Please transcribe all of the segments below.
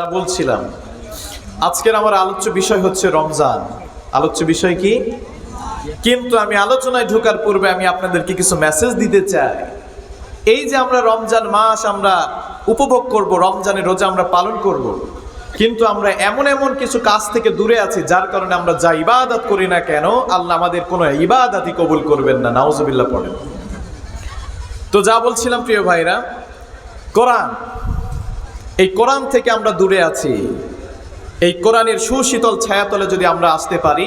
যা বলছিলাম। আজকের আমার আলোচ্য বিষয় হচ্ছে রমজান। আলোচ্য বিষয় কি? কিন্তু আমি আলোচনায় ঢোকার পূর্বে আমি আপনাদেরকে কিছু মেসেজ দিতে চাই। এই যে আমরা রমজান মাস আমরা উপভোগ করব, রমজানের রোজা আমরা পালন করব, কিন্তু আমরা এমন এমন কিছু কাজ থেকে দূরে আছি, যার কারণে আমরা যা ইবাদত করি না কেন, আল্লাহ আমাদের কোনো ইবাদাতই কবুল করবেন না। নাউজুবিল্লাহ পড়েন। তো যা বলছিলাম প্রিয় ভাইরা, কোরআন। এই কোরআন থেকে আমরা দূরে আছি। এই কোরআনের সুশীতল ছায়াতলে যদি আমরা আসতে পারি,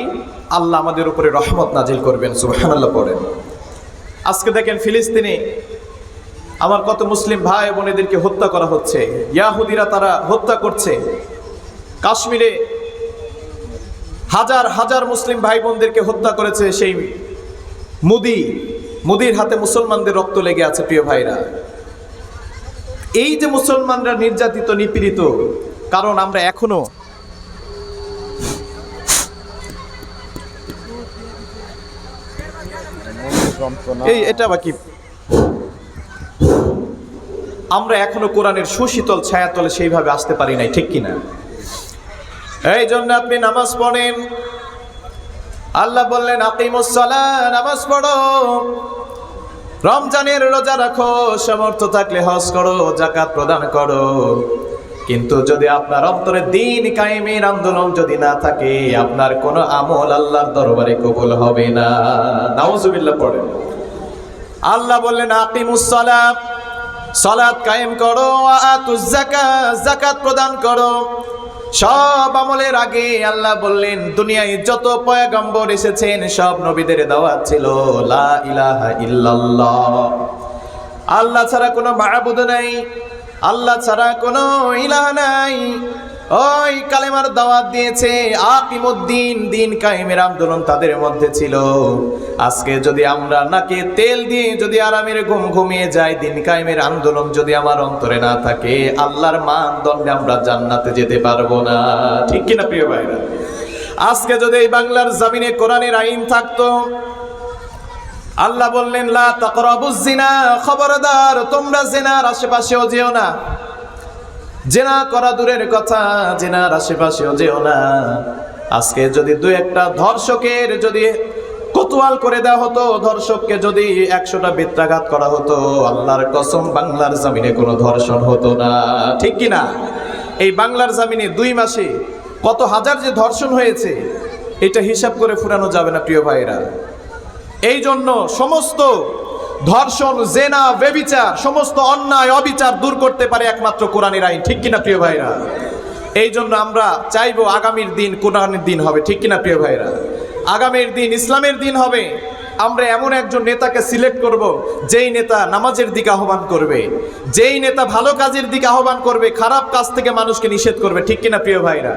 আল্লাহ আমাদের উপরে রহমত নাজিল করবেন, সুবহানাল্লাহ পড়েন। আজকে দেখেন ফিলিস্তিনে, আমার কত মুসলিম ভাই বোনেদেরকে হত্যা করা হচ্ছে। ইয়াহুদিরা তারা হত্যা করছে। কাশ্মীরে হাজার হাজার মুসলিম ভাই বোনদেরকে হত্যা করেছে সেই মুদি, মুদির হাতে মুসলমানদের রক্ত লেগে আছে, প্রিয় ভাইরা। এই যে মুসলমানরা নির্যাতিত নিপীড়িত কারণ আমরা এখনও এই এটা বাকি আমরা এখনও কোরআনের সুশীতল ছায়াতলে সেইভাবে আসতে পারি নাই ঠিক কিনা? এই জন্য আপনি নামাজ পড়েন। আল্লাহ বললেন আকিমুসসালাহ নামাজ পড়ো। রমজানের রোজা রাখো, সামর্থ্য থাকলে হজ করো জাকাত প্রদান করো। কিন্তু যদি আপনার অন্তরে দিন কায়েমের আন্দোলন যদি না থাকে, আপনার কোনো আমল আল্লাহর দরবারে কবুল হবে না। নাউজুবিল্লাহ পড়ে আল্লাহ বললেন, আকিমুস সালাত। সালাত কায়েম করো যাকাত প্রদান করো। সব আমলের আগে আল্লাহ বললেন, দুনিয়ায় যত পয়গম্বর এসেছেন, সব নবীদের দাওয়াত ছিল, লা ইলাহা ইল্লাল্লাহ। আল্লাহ ছাড়া কোনো মাহবুদ নাই, আল্লাহ ছাড়া কোনো ইলাহ নাই। ওই কালেমার দাওয়াত দিয়েছে আকিমুদ্দিন দিন কায়েমের আন্দোলন তাদের মধ্যে ছিল। আজকে যদি আমরা নাকে তেল দিয়ে যদি আরামের ঘুম ঘুমিয়ে যাই, দিন কায়েমের আন্দোলন যদি আমার অন্তরে না থাকে, আল্লাহর মানদণ্ডে আমরা জান্নাতে যেতে পারব না। ঠিক কিনা প্রিয় ভাইরা? আজকে যদি এই বাংলার জমিনে কোরআনের আইন থাকতো, আল্লাহ বললেন, লা তাকরাবুজ জিনা খবরদার, তোমরা জেনার, আশেপাশেও যেও না। জেনা করা দূরের কথা, জেনার আশেপাশেও যেও না। আজকে যদি দুই একটা ধর্ষকের যদি কোতোয়াল করে দেওয়া হতো, ধর্ষককে যদি একশোটা বৃত্তাঘাত করা হতো, আল্লাহর কসম, বাংলার জমিনে কোনো ধর্ষণ হতো না। ঠিক কি না? এই বাংলার জমিনে দুই মাসে কত হাজার যে ধর্ষণ হয়েছে, এটা হিসাব করে ফুরানো যাবে না, প্রিয় ভাইরা এই জন্য সমস্ত ধর্ষণ, জেনা, বেবিচার, সমস্ত অন্যায়, অবিচার দূর করতে পারে একমাত্র কোরআনের আইন। ঠিক কিনা প্রিয় ভাইরা? এই জন্য আমরা চাইব আগামীর দিন কোরআনের দিন হবে। ঠিক কিনা প্রিয় ভাইরা? আগামীর দিন ইসলামের দিন হবে। আমরা এমন একজন নেতাকে সিলেক্ট করব, যেই নেতা নামাজের দিকে আহ্বান করবে, যেই নেতা ভালো কাজের দিকে আহ্বান করবে, খারাপ কাজ থেকে মানুষকে নিষেধ করবে। ঠিক কিনা প্রিয় ভাইরা?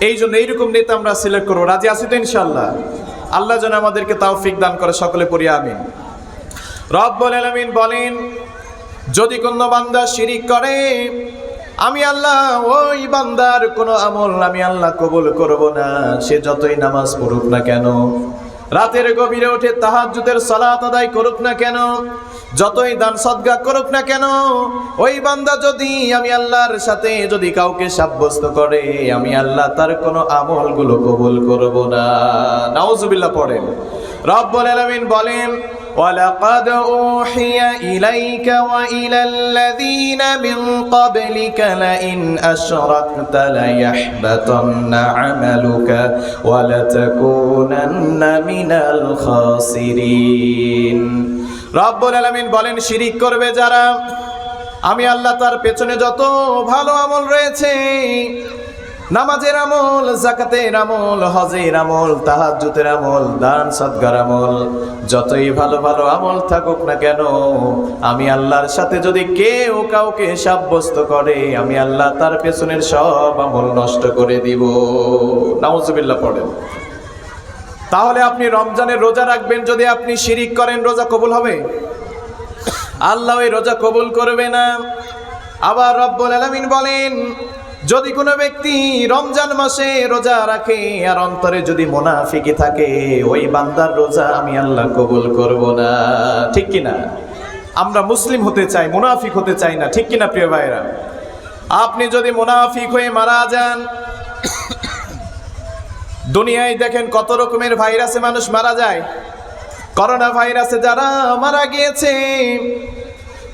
এই জন্য এইরকম নেতা আমরা সিলেক্ট করব। রাজি আছি তো ইনশাল্লাহ আল্লাহ যেন আমাদেরকে তৌফিক দান করে সকলে পড়ি, আমিন। রব্বুল আলামিন বলেন, যদি কোনো বান্দা শিরিক করে, আমি আল্লাহ, ওই বান্দার কোনো আমল আমি আল্লাহ কবুল করব না। সে যতই নামাজ পড়ুক না কেন, রাতের গভীরে উঠে তাহাজ্জুদের সালাত আদায় করুক না কেন, যতই দান সদগা করুক না কেন, ওই বান্দা যদি আমি আল্লাহর সাথে যদি কাউকে সাব্যস্ত করে, আমি আল্লাহ তার কোনো আমলগুলো কবুল করব না। নাউজুবিল্লাহ পড়েন। রব্বুল আলামিন বলেন ولقد أوحي إليك وإلى الذين من قبلك لئن أشركت ليحبطن عملك ولتكونن من الخاسرين রব্বুল আলামিন বলেন শিরিক করবে যারা আমি আল্লাহ তার পেছনে যত ভালো আমল রয়েছে নামাজের আমল জাকাতের আমল, হজের আমল, তাহাজ্জুদের আমল, দান সদগার আমল। যতই ভালো ভালো আমল থাকুক না কেন, আমি আল্লাহর সাথে যদি কেউ কাউকে সাব্যস্ত করে, আমি আল্লাহ তার পেছনের সব আমল নষ্ট করে দিব। নাউজুবিল্লাহ পড়েন। তাহলে আপনি রমজানের রোজা রাখবেন যদি আপনি শিরিক করেন, রোজা কবুল হবে? আল্লাহ ওই রোজা কবুল করবে না। আবার রব্বুল আলামিন বলেন যদি কোনো ব্যক্তি রমজান মাসে রোজা রাখে আর অন্তরে যদি মোনাফিকি থাকে, ওই বান্দার রোজা আমি আল্লাহ কবুল করব না। ঠিক কিনা আমরা মুসলিম হতে চাই, মুনাফিক হতে চাই না। ঠিক কিনা প্রিয় ভাইরা আপনি যদি মুনাফিক হয়ে মারা যান, দুনিয়ায় দেখেন কত রকমের ভাইরাসে মানুষ মারা যায়। করোনা ভাইরাসে যারা মারা গিয়েছে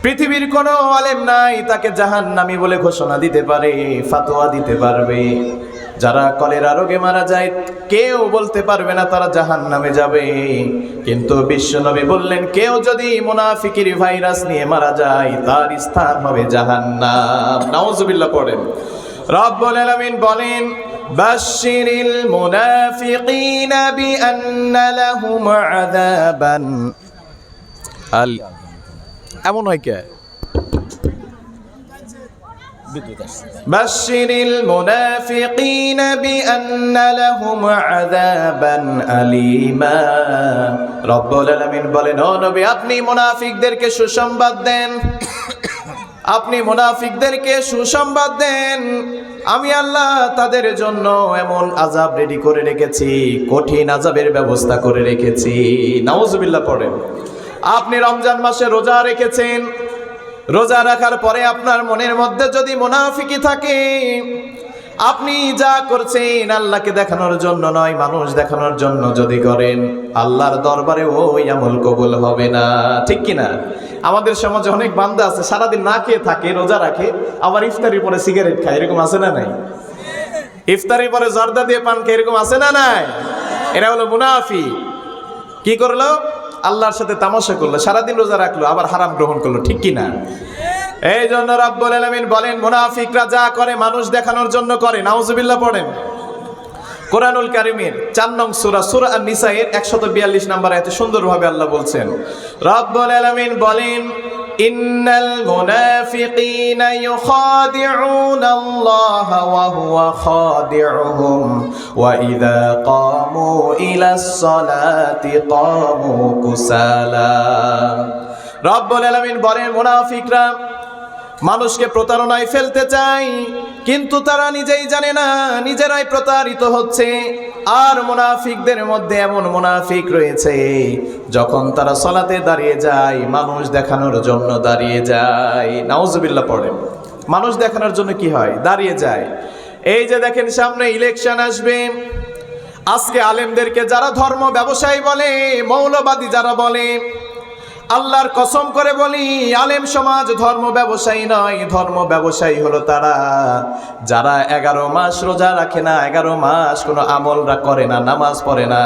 পৃথিবীর কোনো আলেম নাই, তাকে জাহান নামি বলে ঘোষণা দিতে পারে ফাতোয়া দিতে পারবে। যারা কলেরা রোগে মারা যায়, কেউ বলতে পারবে না তারা জাহান নামে যাবে। কিন্তু বিশ্বনবী বললেন, কেউ যদি মুনাফিকির ভাইরাস নিয়ে মারা যায়, তার স্থান হবে জাহান্নাম। নাউজুবিল্লাহ পড়েন। রব্বুল আলামিন বলেন মুনাফিকিনা বিআন্না লাহুম আযাবান আল এমন হয় কে بشر المنافقين بأن لهم عذابا أليما রব্বুল আলামিন বলেন ও নবী আপনি মুনাফিকদেরকে সুসংবাদ দেন আপনি মুনাফিকদেরকে সুসংবাদ দেন আমি আল্লাহ তাদের জন্য এমন আজাব রেডি করে রেখেছি কঠিন আজাবের ব্যবস্থা করে রেখেছি নাউজুবিল্লাহ পড়েন আপনি রমজান মাসে রোজা রেখেছেন, রোজা রাখার পরে আপনার মনের মধ্যে যদি মুনাফিকি থাকে, আপনি যা করছেন আল্লাহকে দেখানোর জন্য নয়, মানুষ দেখানোর জন্য যদি করেন, আল্লাহর দরবারে ওই আমল কবুল হবে না। ঠিক কি না আমাদের সমাজে অনেক বান্দা আছে, সারাদিন না খেয়ে থাকে, রোজা রাখে, আবার ইফতারির পরে সিগারেট খায়, এরকম আছে না নাই? ইফতারির পরে জর্দা দিয়ে পান খেয়ে, এরকম আছে না নাই? এরা হলো মুনাফি কি করল? আল্লাহর সাথে তামাশা করল, সারাদিন রোজা রাখল, আবার হারাম গ্রহণ করল, ঠিক কি না এই জন্য রাব্বুল আলামিন বলেন, মুনাফিকরা যা করে মানুষ দেখানোর জন্য করে, নাউজুবিল্লাহ পড়েন। কোরআনুল কারিমের চার নং সুরা, সূরা আন-নিসা এর 142 নম্বর আয়াতে সুন্দরভাবে আল্লাহ বলছেন, রাব্বুল আলামিন বলেন ইউখাদিউনা আল্লাহ ওয়া হুয়া খাদিউহুম। ওয়া ইযা কামু ইলাস সালাতি কামু কুসালা। রব্বুল আলামিন বলেন, মুনাফিকরা মানুষকে প্রতারণায় ফেলতে চাই, কিন্তু তারা নিজেই জানে না, নিজেরাই প্রতারিত হচ্ছে। আর মুনাফিকদের মধ্যে এমন মুনাফিক রয়েছে, যখন তারা সলাতে দাঁড়িয়ে যায়, মানুষ দেখানোর জন্য দাঁড়িয়ে যায়। নাউজুবিল্লাহ পড়ে মানুষ দেখানোর জন্য কি হয়? দাঁড়িয়ে যায়। এই যে দেখেন, সামনে ইলেকশন আসবে। আজকে আলেমদেরকে যারা ধর্ম ব্যবসায়ী বলে, মৌলবাদী যারা বলে আল্লাহর কসম করে বলি, আলেম সমাজ ধর্ম ব্যবসায়ী নয়, ধর্ম ব্যবসায়ী হলো তারা। যারা এগারো মাস রোজা রাখে না, এগারো মাস কোনো আমলরা করে না, নামাজ পড়ে না।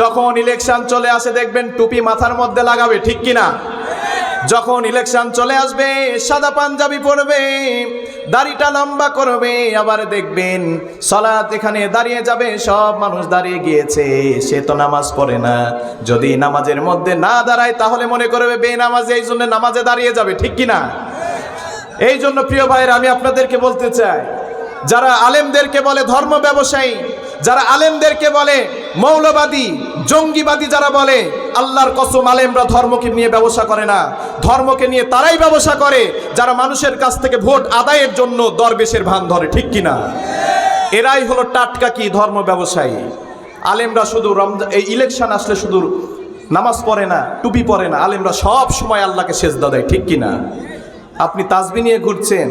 যখন ইলেকশন চলে আসে দেখবেন টুপি মাথার মধ্যে লাগাবে, ঠিক কিনা? যখন ইলেকশন চলে আসবে, সাদা পাঞ্জাবি পরবে, দাড়িটা লম্বা করবে, আবার দেখবেন সলাৎ এখানে দাঁড়িয়ে যাবে, সব মানুষ দাঁড়িয়ে গিয়েছে, সে তো নামাজ পড়ে না। যদি নামাজের মধ্যে না দাঁড়ায়, তাহলে মনে করবে বে নামাজে এই জন্য নামাজে দাঁড়িয়ে যাবে, ঠিক কি না? এই জন্য প্রিয় ভাইয়ের, আমি আপনাদেরকে বলতে চাই, যারা আলেমদেরকে বলে ধর্ম ব্যবসায়ী, যারা আলেমদেরকে বলে মৌলবাদী, জঙ্গিবাদী যারা বলে, আল্লাহর কসম আলেমরা ধর্মকে নিয়ে ব্যবসা করে না। ধর্মকে নিয়ে তারাই ব্যবসা করে, যারা মানুষের কাছ থেকে ভোট আদায়ের জন্য দরবেশের ভান ধরে, ঠিক কিনা? এরাই হলো টাটকা কি ধর্ম ব্যবসায়ী। আলেমরা শুধু রমজান এই ইলেকশন আসলে শুধু নামাজ পড়ে না, টুপি পরে না। আলেমরা সব সময় আল্লাহকে সেজদা দেয়, ঠিক কিনা? আপনি তাজবি নিয়ে ঘুরছেন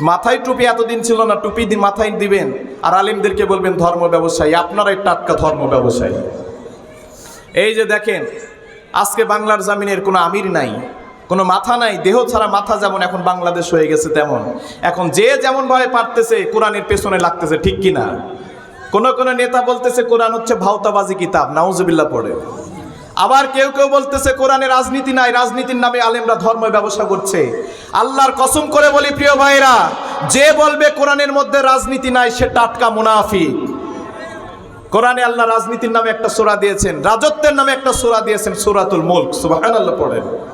মাথায় টুপি এতদিন ছিল না, টুপি দিয়ে মাথায় দিবেন। আর আলিমদেরকে বলবেন, ধর্ম ব্যবসায়ী, আপনারাই টাটকা ধর্ম ব্যবসায়ী। এই যে দেখেন, আজকে বাংলার জামিনের কোনো আমির নাই, কোনো মাথা নাই, দেহ ছাড়া মাথা যেমন এখন বাংলাদেশ হয়ে গেছে তেমন। এখন যে যেমন ভাবে পারতেছে, কোরআনের পেছনে লাগতেছে, ঠিক কিনা? কোন কোনো নেতা বলতেছে, কোরআন হচ্ছে ভাওতাবাজি কিতাব। নাউজুবিল্লাহ পড়ে। আবার কেউ কেউ বলতেছে, কোরআনে রাজনীতি নাই, রাজনীতির নামে আলেমরা ধর্ম ব্যবসা করছে। আল্লাহর কসম করে বলি, প্রিয় ভাইরা যে বলবে কোরআনের মধ্যে রাজনীতি নাই, সে টাটকা মুনাফি কোরআনে আল্লাহ রাজনীতির নামে একটা সোরা দিয়েছেন, রাজত্বের নামে একটা সোরা দিয়েছেন, সোরাতুল মুল্ক। সুবাহ আল্লাহ পড়েন।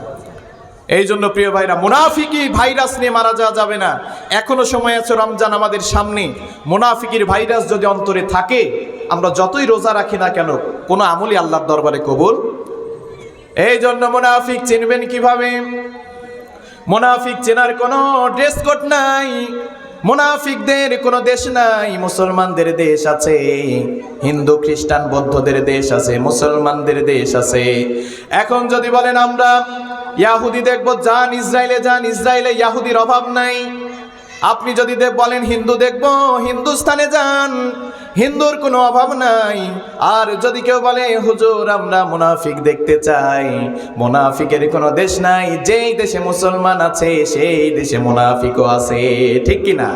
এই জন্য প্রিয় ভাইরা মুনাফিকি ভাইরাস নিয়ে মারা যাওয়া যাবে না। এখনও সময় আছে রমজান আমাদের সামনে। মুনাফিকির ভাইরাস যদি অন্তরে থাকে, আমরা যতই রোজা রাখি না কেন, কোনো আমলই আল্লাহর দরবারে কবুল। এই জন্য মুনাফিক চিনবেন কীভাবে? মুনাফিক চেনার কোনো ড্রেস কোড নাই। মুনাফিকদের কোনো দেশ নাই। মুসলমানদের দেশ আছে। হিন্দু, খ্রিস্টান, বৌদ্ধদের দেশ আছে। মুসলমানদের দেশ আছে। এখন যদি বলেন আমরা ইয়াহুদি দেখব, যান ইসরায়েলে যান ইসরায়েলে, ইয়াহুদির অভাব নাই। আপনি যদি বলেন, হিন্দু দেখব হিন্দুস্তানে যান, হিন্দুর কোনো অভাব নাই। আর যদি কেউ বলে, হুজুর, আমরা মুনাফিক দেখতে চাই, মুনাফিকের কোনো দেশ নাই, যেই দেশে মুসলমান আছে, সেই দেশে মুনাফিকও আছে। ঠিক কি না?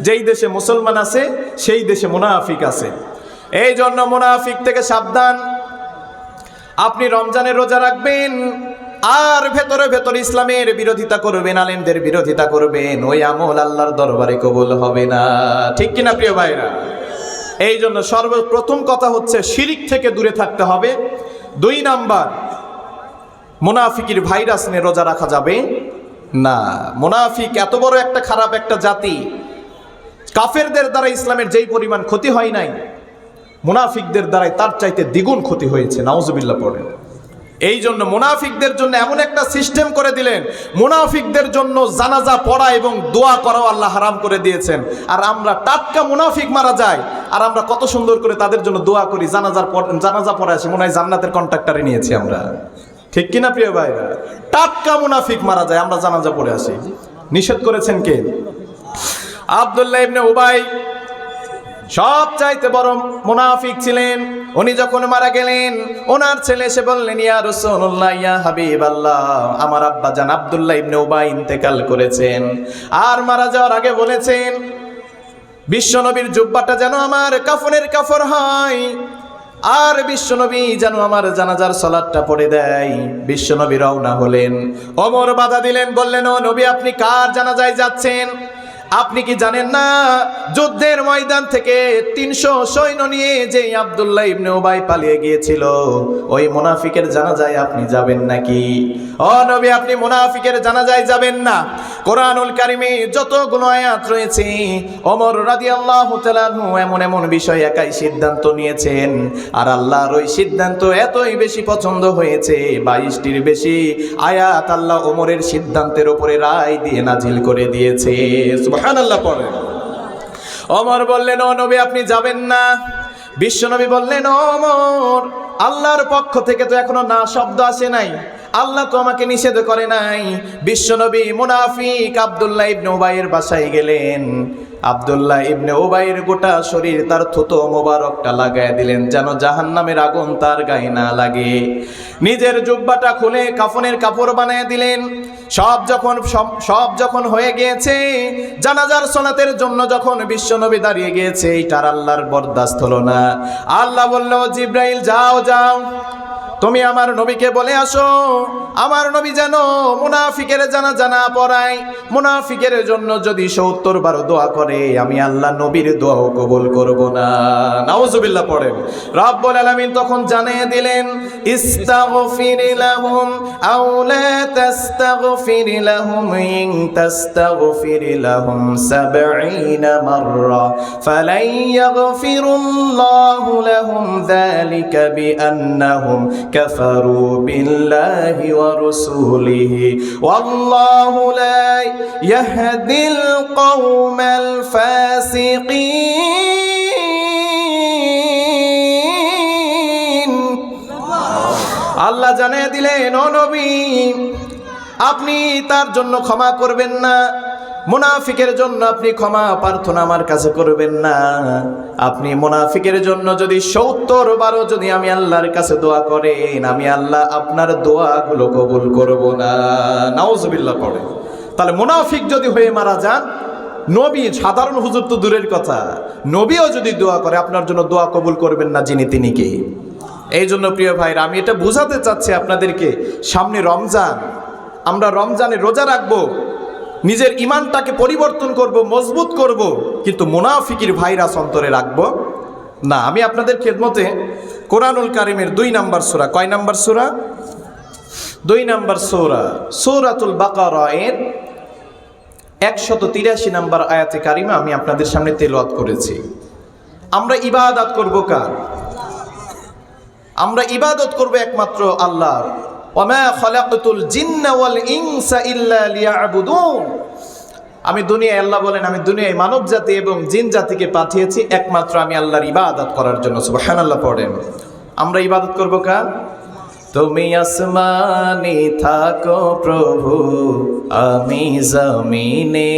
যেই দেশে মুসলমান আছে, সেই দেশে মুনাফিক আছে। এই জন্য মুনাফিক থেকে সাবধান। আপনি রমজানের রোজা রাখবেন আর ভেতরে ভেতরে ইসলামের বিরোধিতা করবেন আলেমদের বিরোধিতা করবেন ওই আমল আল্লাহর দরবারে কবুল হবে না। ঠিক কিনা প্রিয় ভাইরা? এই জন্য সর্বপ্রথম কথা হচ্ছে শিরিক থেকে দূরে থাকতে হবে। দুই নাম্বার, মুনাফিকির ভাইরাস নিয়ে রোজা রাখা যাবে না। মুনাফিক এত বড় একটা খারাপ একটা জাতি, কাফেরদের দ্বারা ইসলামের যেই পরিমাণ ক্ষতি হয় নাই, মুনাফিকদের দ্বারাই তার চাইতে দ্বিগুণ ক্ষতি হয়েছে। নাউজুবিল্লাহ পড়ে এই জন্য মুনাফিকদের জন্য এমন একটা সিস্টেম করে দিলেন, মুনাফিকদের জন্য জানাজা পড়া এবং দোয়া করাও আল্লাহ হারাম করে দিয়েছেন। আর আমরা টাটকা মুনাফিক মারা যায় আর আমরা কত সুন্দর করে তাদের জন্য দোয়া করি, জানাজার জানাজা পড়ে আসে, মনে হয় জান্নাতের কন্ট্রাক্টারে নিয়েছি আমরা। ঠিক কিনা প্রিয় ভাই টাটকা মুনাফিক মারা যায়, আমরা জানাজা পড়ে আসি। নিষেধ করেছেন কে? আবদুল্লাহ ইবনে উবাই সব চাইতে বড় মুনাফিক ছিলেন। উনি যখন মারা গেলেন, ওনার ছেলে এসে বললেন, ইয়া রাসূলুল্লাহ, ইয়া হাবিবাল্লাহ, আমার আব্বা জান আব্দুল্লাহ ইবনে উবাই ইন্তেকাল করেছেন। আর মারা যাওয়ার আগে বলেছেন, বিশ্বনবীর জুব্বাটা যেন আমার কাফনের কাফর হয়, আর বিশ্বনবী যেন আমার জানাজার সলাদটা পড়ে দেয়। বিশ্বনবী রওনা হলেন। অমর বাধা দিলেন, বললেন, ও নবী, আপনি কার জানাজায় যাচ্ছেন? আপনি কি জানেন না? যুদ্ধের ময়দান থেকে তিনশো সৈন্য নিয়ে যে আবদুল্লাহ ইবনে উবাই পালিয়ে গিয়েছিল, ওই মুনাফিকের জানাজায় আপনি যাবেন নাকি? ও নবী, আপনি মুনাফিকের জানাজায় যাবেন না। কোরআনুল কারিমে যতগুলো আয়াত রয়েছে, ওমর রাদিয়াল্লাহু তাআলাহু এমন এমন বিষয় একাই সিদ্ধান্ত নিয়েছেন। আর আল্লাহর ওই সিদ্ধান্ত এতই বেশি পছন্দ হয়েছে, বাইশটির বেশি আয়াত আল্লাহ ওমরের সিদ্ধান্তের উপরে রায় দিয়ে নাজিল করে দিয়েছে। সুবহানাল্লাহ পড়েন অমর বললেন, ও নবী, আপনি যাবেন না? বিশ্বনবী বললেন অমর, আল্লাহর পক্ষ থেকে তো এখনও না শব্দ আসে নাই। আল্লাহ তো আমাকে নিষেধ করে নাই। বিশ্বনবী মুনাফিক আব্দুল্লাহ ইবনে উবাইয়ের বাসায় গেলেন। আব্দুল্লাহ ইবনে ওবাইয়ের গোটা শরীর তার থুতো মোবারকটা লাগায় দিলেন, যেন জাহান্নামের আগুন তার গায়ে না লাগে। নিজের জুব্বাটা খুলে কাফনের কাপড় বানায় দিলেন। সব যখন, সব- সব যখন হয়ে গিয়েছে, জানাজার সোনাতের জন্য যখন বিশ্বনবী দাঁড়িয়ে গিয়েছে, এইটার আল্লাহর বরদাস্ত হলো না। আল্লাহ বলল, জিব্রাইল, যাও যাও। তুমি আমার নবীকে বলে আসো। আমার নবী যেন মুনাফিকের জানা জানা পড়ায়। মুনাফিকের জন্য যদি সত্তর বারো দোয়া করে, আমি আল্লাহ নবীর দোয়াও কবুল করব না। নাউজুবিল্লাহ পড়েন। রব্বুল আলামিন তখন জানিয়ে দিলেন, ইস্তাগফির লাহুম আও লা তাস্তাগফির লাহুম ইন তাস্তাগফির লাহুম 70 মাররা। ফালাই ইয়াগফিরুল্লাহু লাহুম যালিকা বিআন্নাহুম كفروا بالله ورسوله والله لا يهدي القوم الفاسقين আল্লাহ জানিয়ে দিলেন ও নবী আপনি তার জন্য ক্ষমা করবেন না মুনাফিকের জন্য আপনি ক্ষমা প্রার্থনা আমার কাছে করবেন না। আপনি মুনাফিকের জন্য যদি সত্তর বারো যদি আমি আল্লাহর কাছে দোয়া করেন, আমি আল্লাহ আপনার দোয়াগুলো কবুল করব না। নাউজুবিল্লাহ পড়ে। তাহলে মুনাফিক যদি হয়ে মারা যান, নবী, সাধারণ হুজুর তো দূরের কথা। নবীও যদি দোয়া করে, আপনার জন্য দোয়া কবুল করবেন না যিনি তিনি কে? এই জন্য প্রিয় ভাইরা, আমি এটা বোঝাতে চাচ্ছি আপনাদেরকে, সামনে রমজান। আমরা রমজানে রোজা রাখব। নিজের ইমানটাকে পরিবর্তন করব, মজবুত করব, কিন্তু মোনাফিকির ভাইরাস অন্তরে রাখব? না, আমি আপনাদের খেদমতে কোরআনুল কারিমের দুই নাম্বার সুরা, কয় নাম্বার সুরা? দুই নাম্বার সৌরা, সৌরাতুল বাকারা এর একশত তিরাশি নাম্বার আয়াতে কারিমা আমি আপনাদের সামনে তেলাওয়াত করেছি। আমরা ইবাদত করব কার? আমরা ইবাদত করব একমাত্র আল্লাহর। ইল্লা আমি দুনিয়ায় আল্লাহ বলেন, আমি দুনিয়ায় মানব জাতি এবং জিন জাতিকে পাঠিয়েছি, একমাত্র আমি আল্লাহর ইবাদত করার জন্য। সুবহানাল্লাহ পড়েন। আমরা ইবাদত করব কার? তুমি আসমানে থাকো প্রভু, আমি জমিনে।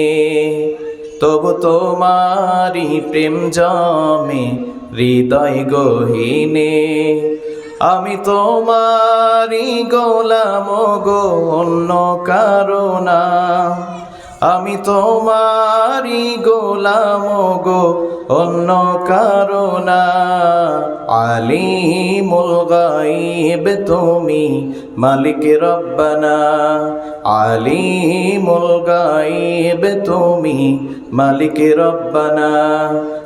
তবু তোমারি প্রেম জমে, হৃদয় গহীনে। আমি তোমারি গোলাম গো, অন্য কারণা আমি তোমারি গোলাম গো, অন্য কারণা আলিমুল গাইব তুমি মালিক রব্বানা। আলিমুল গাইব তুমি মালিক রব্বানা।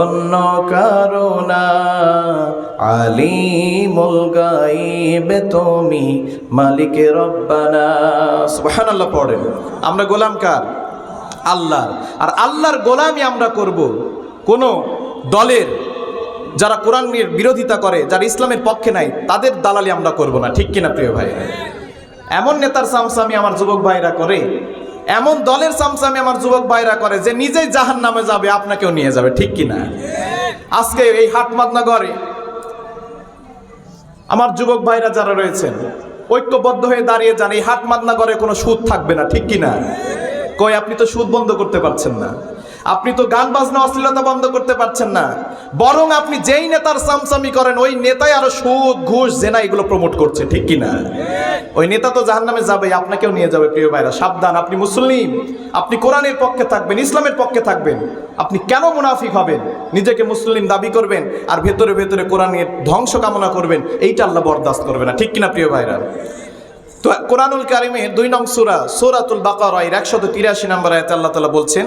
অন্য কারণা আলিমুল গাইব তুমি মালিক রব্বানা। সুবহানাল্লাহ পড়েন। আমরা গোলাম কার? আল্লাহ আর আল্লাহর গোলামি আমরা করব কোন দলের যারা কোরআনের বিরোধিতা করে, যারা ইসলামের পক্ষে নাই, তাদের দালালি আমরা করব না। ঠিক কিনা প্রিয় ভাই? এমন নেতার সামসামি আমার যুবক ভাইরা করে এমন দলের সামসামি আমার যুবক ভাইরা করে যে নিজেই জাহান নামে যাবে, আপনাকেও নিয়ে যাবে, ঠিক কিনা? আজকে এই হাট মাদনগরে আমার যুবক ভাইরা যারা রয়েছেন, ঐক্যবদ্ধ হয়ে দাঁড়িয়ে যান, এই হাট মাদনগরে কোনো সুদ থাকবে না, ঠিক কিনা? কই, আপনি তো সুদ বন্ধ করতে পারছেন না। আপনি তো গান বাজনা অশ্লীলতা বন্ধ করতে পারছেন না। বরং আপনি যেই নেতার সামসামি করেন, ওই নেতাই আরও সুদ ঘুষ, জেনা এগুলো প্রমোট করছে, ঠিক কি না ওই নেতা তো জাহান নামে যাবে আপনাকেও নিয়ে যাবে, প্রিয় ভাইরা, সাবধান। আপনি মুসলিম, আপনি কোরআনের পক্ষে থাকবেন, ইসলামের পক্ষে থাকবেন। আপনি কেন মুনাফিক হবেন? নিজেকে মুসলিম দাবি করবেন আর ভেতরে ভেতরে কোরআনের ধ্বংস কামনা করবেন, এইটা আল্লাহ বরদাস্ত করবে না, ঠিক কিনা, প্রিয় ভাইরা? তো কোরআনুল কারিমের দুই নং সুরা, সুরাতুল বাকার এর একশত তিরাশি নম্বর আয়াতে আল্লাহ তালা বলছেন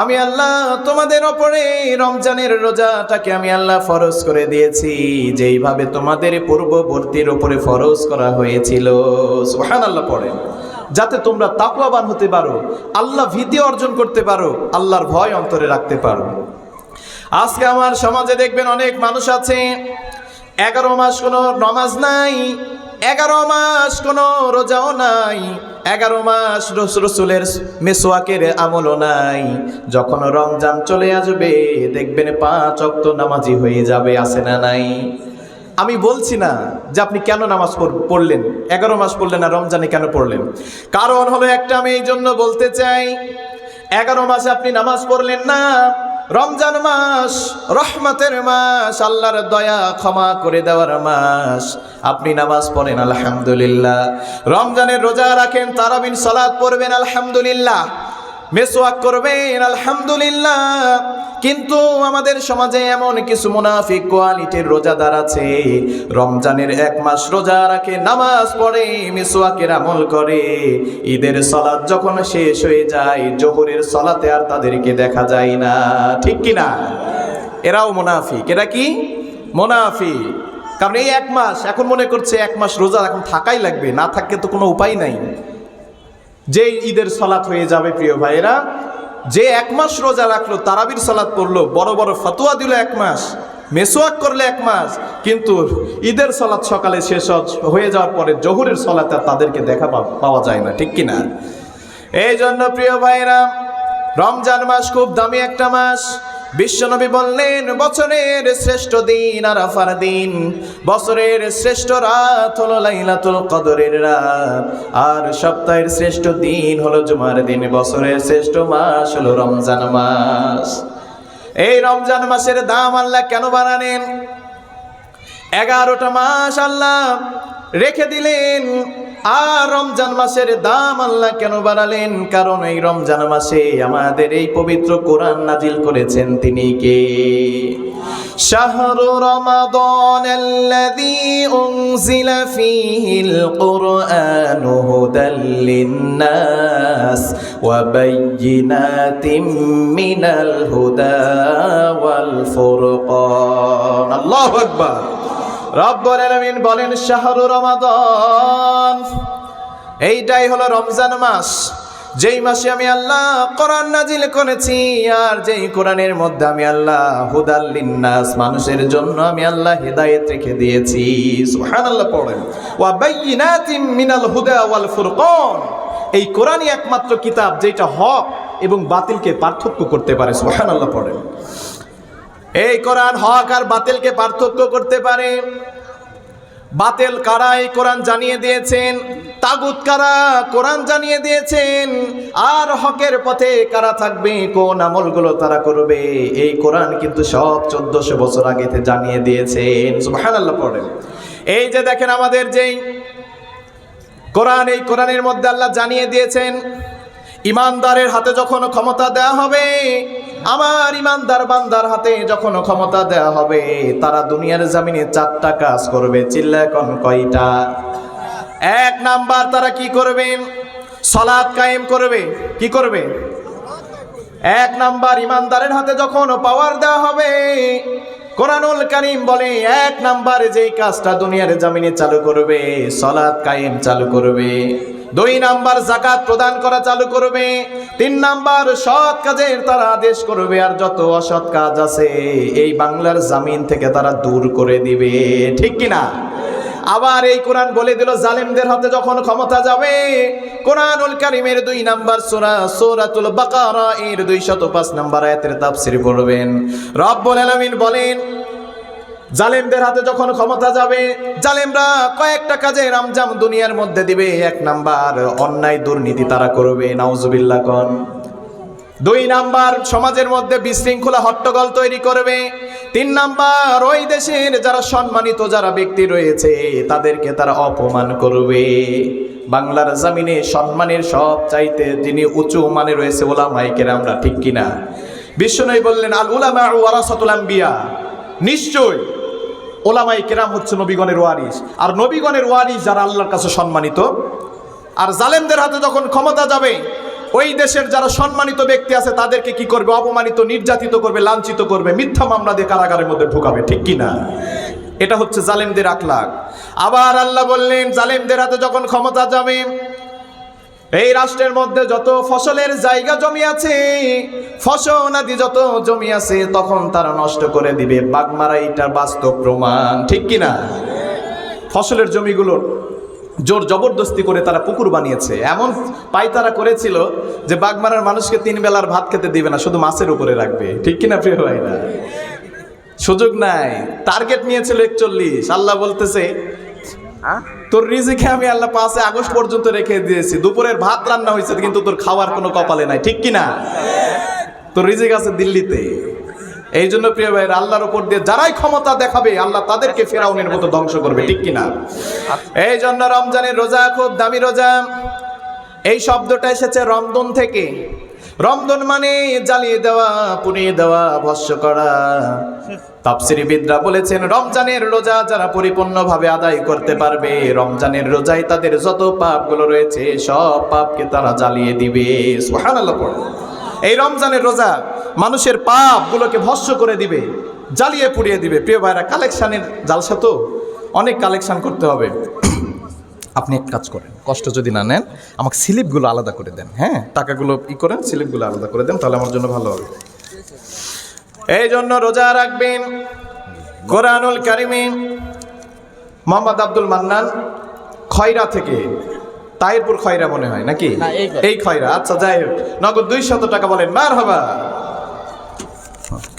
আমি আল্লাহ তোমাদের ওপরে রমজানের রোজাটাকে আমি আল্লাহ ফরজ করে দিয়েছি, যেইভাবে তোমাদের পূর্ববর্তীর ওপরে ফরজ করা হয়েছিল। সুহান আল্লাহ পড়ে যাতে তোমরা তাকুয়াবান হতে পারো, আল্লাহ ভীতি অর্জন করতে পারো, আল্লাহর ভয় অন্তরে রাখতে পারো। আজকে আমার সমাজে দেখবেন অনেক মানুষ আছে, এগারো মাস কোনো নমাজ নাই এগারো মাস কোনো রোজাও নাই। এগারো মাস রস- রসুলের মেসোয়াকের আমলও নাই। যখন রমজান চলে আসবে, দেখবেন পাঁচ অক্ত নামাজি হয়ে যাবে আসে না নাই? আমি বলছি না যে আপনি কেন নামাজ পড়- পড়লেন? এগারো মাস পড়লেন না রমজানে কেন পড়লেন? কারণ হলো একটা আমি এই জন্য বলতে চাই, এগারো মাসে আপনি নামাজ পড়লেন না রমজান মাস, রহমতের মাস, আল্লাহর দয়া ক্ষমা করে দেওয়ার মাস। আপনি নামাজ পড়েন, আলহামদুলিল্লাহ। রমজানের রোজা রাখেন, তারাবিন সালাদ পড়বেন, আলহামদুলিল্লাহ। মেসোয়াক করবেন, আলহামদুলিল্লাহ। কিন্তু আমাদের সমাজে এমন কিছু মুনাফিক কোয়ালিটির রোজাদার আছে। রমজানের এক মাস রোজা রাখে, নামাজ পড়ে মেসোয়াকের আমল করে। ঈদের সলাদ যখন শেষ হয়ে যায়, জোহরের সলাতে আর তাদেরকে দেখা যায় না। ঠিক কি না? এরাও মুনাফিক। এরা কি? মুনাফিক। কারণ এই এক মাস, এখন মনে করছে এক মাস রোজা এখন থাকাই লাগবে, না থাকলে তো কোনো উপায় নাই। যে ঈদের সলাৎ হয়ে যাবে, প্রিয় ভাইয়েরা যে এক মাস রোজা রাখল, তারাবির সালাদ পড়ল, বড় বড় ফতোয়া দিল এক মাস, মেসোয়াক করলে এক মাস, কিন্তু ঈদের সলাৎ সকালে শেষ হয়ে যাওয়ার পরে জহুরের সলাতে তাদেরকে দেখা পাওয়া যায় না, ঠিক কিনা? এই জন্য প্রিয় ভাইরা রমজান মাস খুব দামি একটা মাস। বিশ্বনবী বললেন, বছরের শ্রেষ্ঠ দিন আরাফার দিন। বছরের শ্রেষ্ঠ রাত হলো লাইলাতুল কদরের রাত। আর সপ্তাহের শ্রেষ্ঠ দিন হলো জুমার দিন। বছরের শ্রেষ্ঠ মাস হলো রমজান মাস। এই রমজান মাসের দাম আল্লাহ কেন বানানেন এগারোটা মাস আল্লাহ রেখে দিলেন আর রমজান মাসের দাম আল্লাহ কেন বাড়ালেন কারণ এই রমজান মাসে আমাদের এই পবিত্র কোরআন নাজিল করেছেন তিনি কে শাহর রমাদান الذي أنزل فيه القرآن هدى للناس وبينات من الهدى والفرقان الله أكبر রব্বুল আলামিন বলেন, শাহরু রমাদান। এইটাই হলো রমজান মাস। যেই মাসে আমি আল্লাহ কোরআন নাজিল করেছি, আর যেই কোরআনের মধ্যে আমি আল্লাহ হুদাল লিন্নাস, মানুষের জন্য আমি আল্লাহ হেদায়েত রেখে দিয়েছি। সুবহানাল্লাহ পড়েন, ওয়া বাইয়িনাতিম মিনাল হুদা ওয়াল ফুরকান। এই কোরআনই একমাত্র কিতাব যেটা হক এবং বাতিলকে পার্থক্য করতে পারে। সুবহানাল্লাহ পড়েন। এই কোরআন হক আর বাতিলকে পার্থক্য করতে পারে। বাতিল কারা এই কোরআন জানিয়ে দিয়েছেন, তাগুত কারা কোরআন জানিয়ে দিয়েছেন, আর হকের পথে কারা থাকবে, কোন আমলগুলো তারা করবে, এই কোরআন কিন্তু সব চোদ্দশো বছর আগে থেকে জানিয়ে দিয়েছেন। সুবহানাল্লাহ পড়েন। এই যে দেখেন আমাদের যেই কোরআন, এই কোরআনের মধ্যে আল্লাহ জানিয়ে দিয়েছেন ইমানদারের হাতে যখন ক্ষমতা দেয়া হবে, আমার ইমানদার বান্দার হাতে যখন ক্ষমতা দেয়া হবে, তারা দুনিয়ার জামিনে চারটা কাজ করবে। চিল্লা কয়টা? এক নাম্বার তারা কি করবেন সলাদ কায়েম করবে। কি করবে? এক নাম্বার ইমানদারের হাতে যখন পাওয়ার দেওয়া হবে, কোরআনুল কারিম বলে, এক নাম্বারে যেই কাজটা দুনিয়ার জামিনে চালু করবে সলাদ কায়েম চালু করবে। দুই নাম্বার জাকাত প্রদান করা চালু করবে, তিন নাম্বার সৎ কাজের তারা আদেশ করবে, আর যত অসৎ কাজ আছে, এই বাংলার জামিন থেকে তারা দূর করে দিবে। ঠিক কিনা? আবার এই কোরআন বলে দিল, জালেমদের হাতে যখন ক্ষমতা যাবে, কোরআনুল কারিমের দুই নাম্বার সূরা, সূরাতুল বাকারা এর 205 নাম্বার আয়াতের তাফসীর পড়বেন। রব্বুল আলামিন বলেন জালেমদের হাতে যখন ক্ষমতা যাবে, জালেমরা কয়েকটা কাজে রামজাম দুনিয়ার মধ্যে দিবে। এক নাম্বার, অন্যায় দুর্নীতি তারা করবে। নাউজুবিল্লাহ কন। দুই নাম্বার, সমাজের মধ্যে বিশৃঙ্খলা হট্টগোল তৈরি করবে। তিন নাম্বার, ওই দেশের যারা সম্মানিত যারা ব্যক্তি রয়েছে, তাদেরকে তারা অপমান করবে। বাংলার জামিনে সম্মানের সব চাইতে যিনি উঁচু মানে রয়েছে ওলামাইকের আমরা ঠিক কিনা? বিশ্বনবী বললেন, আল উলামা ওয়ারাসাতুল আম্বিয়া। নিশ্চয় ওলামাই কেরাম হচ্ছে নবীগণের ওয়ারিস আর নবীগণের ওয়ারিস যারা আল্লাহর কাছে সম্মানিত, আর জালেমদের হাতে যখন ক্ষমতা যাবে, ওই দেশের যারা সম্মানিত ব্যক্তি আছে, তাদেরকে কি করবে? অপমানিত, নির্যাতিত করবে, লাঞ্ছিত করবে, মিথ্যা মামলা দিয়ে কারাগারের মধ্যে ঢুকাবে, ঠিক কি না? এটা হচ্ছে জালেমদের আখলাক আবার আল্লাহ বললেন, জালেমদের হাতে যখন ক্ষমতা যাবে এই রাষ্ট্রের মধ্যে যত ফসলের জায়গা জমি আছে, ফসল আদি যত জমি আছে, তখন তারা নষ্ট করে দিবে। বাগমারা এটার বাস্তব প্রমাণ, ঠিক কিনা? ফসলের জমিগুলোর জোর জবরদস্তি করে তারা পুকুর বানিয়েছে। এমন পাইতারা করেছিল যে বাগমারার মানুষকে তিন বেলার ভাত খেতে দিবে না, শুধু মাছের উপরে রাখবে। ঠিক কিনা, প্রিয় ভাইরা? সুযোগ নাই। টার্গেট নিয়েছিল একচল্লিশ। আল্লাহ বলতেছে তোর রিজিকে আমি আল্লাহ পাঁচে আগস্ট পর্যন্ত রেখে দিয়েছি। দুপুরের ভাত রান্না হয়েছে, কিন্তু তোর খাওয়ার কোনো কপালে নাই। ঠিক কিনা? তোর রিজিক আছে দিল্লিতে। এই জন্য প্রিয় ভাইয়ের, আল্লাহর উপর দিয়ে যারাই ক্ষমতা দেখাবে, আল্লাহ তাদেরকে ফেরাউনের মতো ধ্বংস করবে। ঠিক কিনা? এই জন্য রমজানের রোজা খুব দামি রোজা। এই শব্দটা এসেছে রমদন থেকে। রমদন মানে জ্বালিয়ে দেওয়া, পুড়িয়ে দেওয়া, ভস্য করা। তাফসিরিবিদরা বলেছেন, রমজানের রোজা যারা পরিপূর্ণভাবে আদায় করতে পারবে, রমজানের রোজায় তাদের যত পাপগুলো রয়েছে, সব পাপকে তারা জ্বালিয়ে দিবে। এই রমজানের রোজা মানুষের পাপগুলোকে ভস্য করে দিবে, জ্বালিয়ে পুড়িয়ে দিবে। প্রিয় ভাইরা, কালেকশানের জালসা তো, অনেক কালেকশন করতে হবে। আপনি এক কাজ করেন কষ্ট যদি না নেন আমাকে স্লিপগুলো আলাদা করে দেন হ্যাঁ? টাকাগুলো ই করেন স্লিপগুলো আলাদা করে দেন তাহলে আমার জন্য ভালো হবে। এই জন্য রোজা রাখবেন। কোরআনুল কারিমে মোহাম্মদ আব্দুল মান্নান খয়রা থেকে তাইরপুর খয়রা মনে হয় নাকি? এই এই খয়রা আচ্ছা যাই হোক নগদ দুই শত টাকা বলেন মার হবা